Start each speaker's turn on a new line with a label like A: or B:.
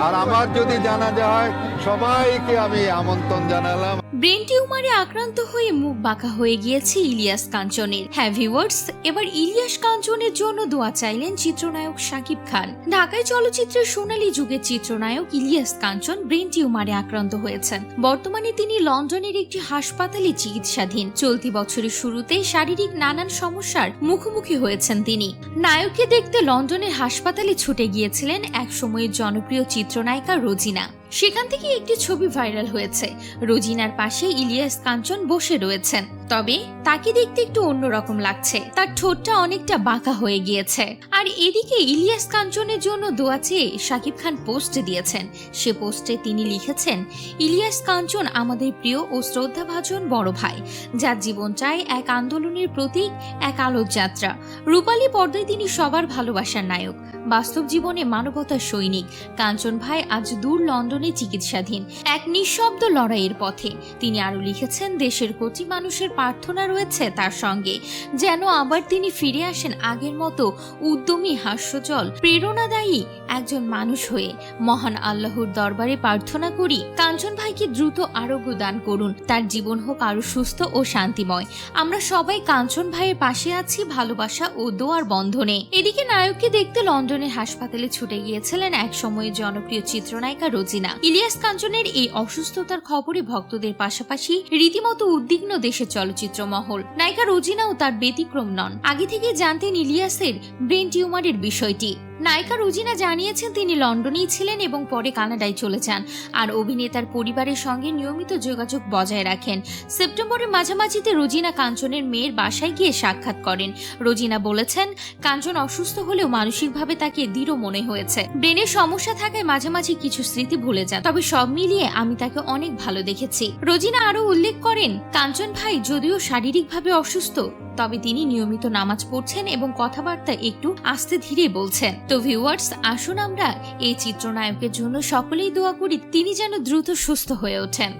A: আর আমার যদি জানা যায় সবাইকে আমি আমন্ত্রণ জানালাম।
B: ব্রেন টিউমারে আক্রান্ত হয়ে মুখ বাঁকা হয়ে গিয়েছে ইলিয়াস কাঞ্চনের। হ্যাঁ এবার ইলিয়াস কাঞ্চনের জন্য দোয়া চাইলেন চিত্রনায়ক শাকিব খান। ঢাকায় চলচ্চিত্রের সোনালী যুগের চিত্রনায়ক ইলিয়াস কাঞ্চন ব্রেন টিউমারে আক্রান্ত হয়েছেন। বর্তমানে তিনি লন্ডনের একটি হাসপাতালে চিকিৎসাধীন। চলতি বছরের শুরুতে শারীরিক নানান সমস্যার মুখোমুখি হয়েছেন তিনি। নায়ককে দেখতে লন্ডনের হাসপাতালে ছুটে গিয়েছিলেন এক সময়ের জনপ্রিয় চিত্রনায়িকা রোজিনা। সেখান থেকে একটি ছবি ভাইরাল হয়েছে। রোজিনার পাশে ইলিয়াস কাঞ্চন বসে রয়েছেন। তবে তাকে দেখতে একটু অন্যরকম লাগছে। তার ঠোঁটটা অনেকটা বাঁকা হয়ে গিয়েছে। আর এদিকে ইলিয়াস কাঞ্চনের জন্য দোয়া চেয়ে শাকিব খান পোস্ট দিয়েছেন। সে পোস্টে তিনি লিখেছেন, ইলিয়াস কাঞ্চন আমাদের প্রিয় ও শ্রদ্ধাভাজন বড় ভাই, যার জীবন চায় এক আন্দোলনের প্রতীক, এক আলোর যাত্রা। রূপালী পর্দায় তিনি সবার ভালোবাসার নায়ক। বাস্তব জীবনে মানবতার সৈনিক। কাঞ্চন ভাই আজ দূর লন্ডনে চিকিৎসাধীন। এক নিঃশব্দ লড়াইয়ের পথে। তিনি আরও লিখেছেন, দেশের কোটি মানুষের প্রার্থনা রয়েছে তার সঙ্গে। যেন আবার তিনি ফিরে আসেন আগের মতো উদ্যমী হাস্যজল প্রেরণাদায়ী একজন মানুষ হয়ে। মহান আল্লাহর দরবারে প্রার্থনা করি, কাঞ্চন ভাইকে দ্রুত আরোগ্য দান করুন। তার জীবন হোক আরও সুস্থ ও শান্তিময়। আমরা সবাই কাঞ্চন ভাইয়ের পাশে আছি ভালোবাসা ও দোয়ার বন্ধনে। এদিকে নায়ককে দেখতে লন্ডনের হাসপাতালে ছুটে গিয়েছিলেন এক সময়ের জনপ্রিয় চিত্রনায়িকা রোজিনা। ইলিয়াস কাঞ্চনের এই অসুস্থতার খবরে ভক্তদের পাশাপাশি রীতিমতো উদ্বিগ্ন দেশের চলচ্চিত্র মহল নায়িকা রোজিনাও তার ব্যতিক্রম নন। আগে থেকে জানতেন ইলিয়াসের ব্রেন টিউমারের বিষয়টি। নায়িকা রোজিনা জানিয়েছেন তিনি লন্ডনেই ছিলেন এবং পরে কানাডায় চলে যান। আর অভিনেতার পরিবারের সঙ্গে নিয়মিত যোগাযোগ বজায় রাখেন। সেপ্টেম্বরের মাঝামাঝিতে রোজিনা কাঞ্চনের মেয়ের বাসায় গিয়ে সাক্ষাৎ করেন। রোজিনা বলেছেন, কাঞ্চন অসুস্থ হলেও মানসিকভাবে তাকে দৃঢ় মনে হয়েছে। ব্রেনের সমস্যা থাকায় মাঝে মাঝে কিছু স্মৃতি ভুলে যান। তবে সব মিলিয়ে আমি তাকে অনেক ভালো দেখেছি। রোজিনা আরও উল্লেখ করেন, কাঞ্চন ভাই যদিও শারীরিকভাবে অসুস্থ, তবে তিনি নিয়মিত নামাজ পড়ছেন এবং কথাবার্তা একটু আস্তে ধীরে বলছেন। তো ভিউয়ার্স আসুন আমরা এই চিত্রনায়কের জন্য সকলেই দোয়া করি, তিনি যেন দ্রুত সুস্থ হয়ে ওঠেন।